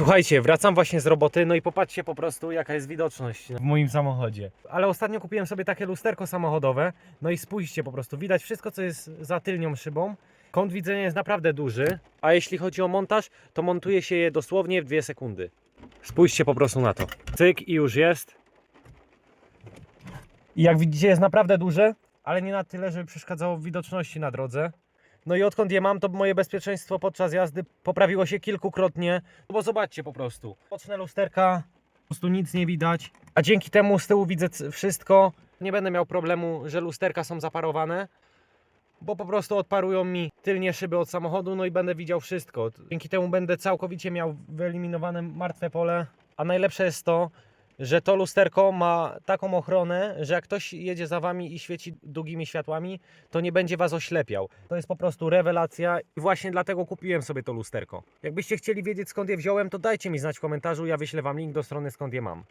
Słuchajcie, wracam właśnie z roboty, no i popatrzcie po prostu jaka jest widoczność w moim samochodzie. Ale ostatnio kupiłem sobie takie lusterko samochodowe, no i spójrzcie po prostu, widać wszystko co jest za tylnią szybą. Kąt widzenia jest naprawdę duży, a jeśli chodzi o montaż, to montuje się je dosłownie w dwie sekundy. Spójrzcie po prostu na to. Cyk i już jest. I jak widzicie jest naprawdę duże, ale nie na tyle, żeby przeszkadzało w widoczności na drodze. No i odkąd je mam, to moje bezpieczeństwo podczas jazdy poprawiło się kilkukrotnie. No bo zobaczcie po prostu. Boczne lusterka, po prostu nic nie widać. A dzięki temu z tyłu widzę wszystko. Nie będę miał problemu, że lusterka są zaparowane. Bo po prostu odparują mi tylnie szyby od samochodu, no i będę widział wszystko. Dzięki temu będę całkowicie miał wyeliminowane martwe pole. A najlepsze jest to, że to lusterko ma taką ochronę, że jak ktoś jedzie za wami i świeci długimi światłami, to nie będzie was oślepiał. To jest po prostu rewelacja i właśnie dlatego kupiłem sobie to lusterko. Jakbyście chcieli wiedzieć skąd je wziąłem, to dajcie mi znać w komentarzu, ja wyślę wam link do strony skąd je mam.